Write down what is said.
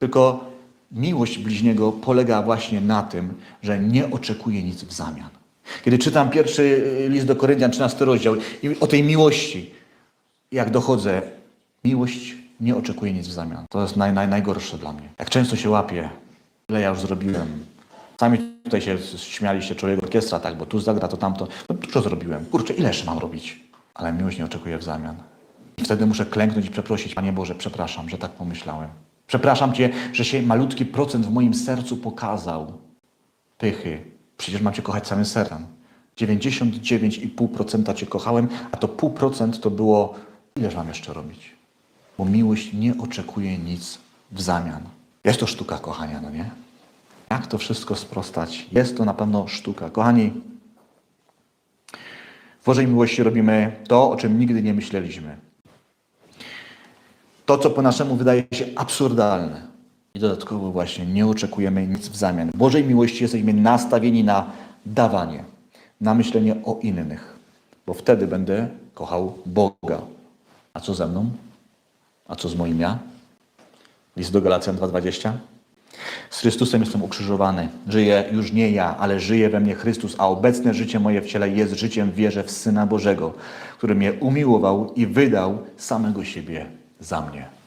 Tylko miłość bliźniego polega właśnie na tym, że nie oczekuje nic w zamian. Kiedy czytam pierwszy y, list do Koryntian, 13 rozdział i o tej miłości, jak dochodzę, miłość nie oczekuje nic w zamian. To jest naj, naj, najgorsze dla mnie. Jak często się łapię, ile ja już zrobiłem. Sami tutaj się śmialiście, człowiek orkiestra, tak, bo tu zagra, to tamto. No dużo zrobiłem. Kurczę, ile jeszcze mam robić? Ale miłość nie oczekuje w zamian. I wtedy muszę klęknąć i przeprosić, Panie Boże, przepraszam, że tak pomyślałem. Przepraszam Cię, że się malutki procent w moim sercu pokazał. Pychy. Przecież mam Cię kochać całym sercem. 99,5% Cię kochałem, a to pół procent to było, ileż mam jeszcze robić? Bo miłość nie oczekuje nic w zamian. Jest to sztuka kochania, no nie? Jak to wszystko sprostać? Jest to na pewno sztuka. Kochani, w Bożej miłości robimy to, o czym nigdy nie myśleliśmy. To, co po naszemu wydaje się absurdalne. I dodatkowo właśnie nie oczekujemy nic w zamian. W Bożej miłości jesteśmy nastawieni na dawanie, na myślenie o innych, bo wtedy będę kochał Boga. A co ze mną? A co z moim ja? List do Galacjan 2,20. Z Chrystusem jestem ukrzyżowany. Żyję już nie ja, ale żyje we mnie Chrystus, a obecne życie moje w ciele jest życiem w wierze w Syna Bożego, który mnie umiłował i wydał samego siebie za mnie.